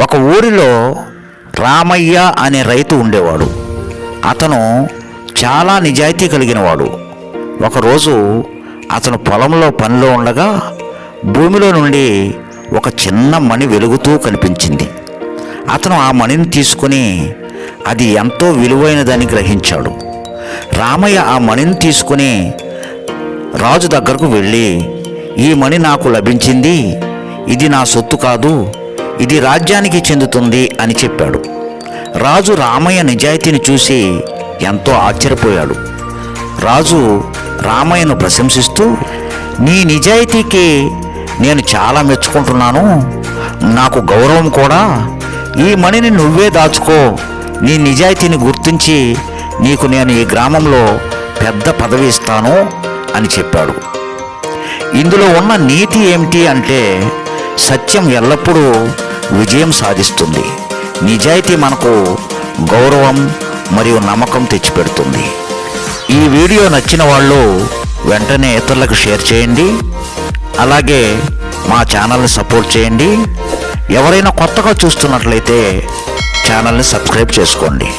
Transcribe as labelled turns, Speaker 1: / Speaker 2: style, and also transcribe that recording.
Speaker 1: ఒక ఊరిలో రామయ్య అనే రైతు ఉండేవాడు. అతను చాలా నిజాయితీ కలిగినవాడు. ఒకరోజు అతను పొలంలో పనిలో ఉండగా భూమిలో నుండి ఒక చిన్న మణి వెలుగుతూ కనిపించింది. అతను ఆ మణిని తీసుకుని అది ఎంతో విలువైనదని గ్రహించాడు. రామయ్య ఆ మణిని తీసుకుని రాజు దగ్గరకు వెళ్ళి ఈ మణి నాకు లభించింది ఇది నా సొత్తు కాదు ఇది రాజ్యానికి చెందుతుంది అని చెప్పాడు. రాజు రామయ్య నిజాయితీని చూసి ఎంతో ఆశ్చర్యపోయాడు. రాజు రామయ్యను ప్రశంసిస్తూ నీ నిజాయితీకి నేను చాలా మెచ్చుకుంటున్నాను. నాకు గౌరవం కూడా. ఈ మణిని నువ్వే దాచుకో. నీ నిజాయితీని గుర్తించి నీకు నేను ఈ గ్రామంలో పెద్ద పదవి ఇస్తాను అని చెప్పాడు. ఇందులో ఉన్న నీతి ఏమిటి అంటే సత్యం ఎల్లప్పుడూ విజయం సాధిస్తుంది. నిజాయితీ మనకు గౌరవం మరియు నమ్మకం తెచ్చిపెడుతుంది. ఈ వీడియో నచ్చిన వాళ్ళు వెంటనే ఇతరులకు షేర్ చేయండి. అలాగే మా ఛానల్ని సపోర్ట్ చేయండి. ఎవరైనా కొత్తగా చూస్తున్నట్లయితే ఛానల్ని సబ్స్క్రైబ్ చేసుకోండి.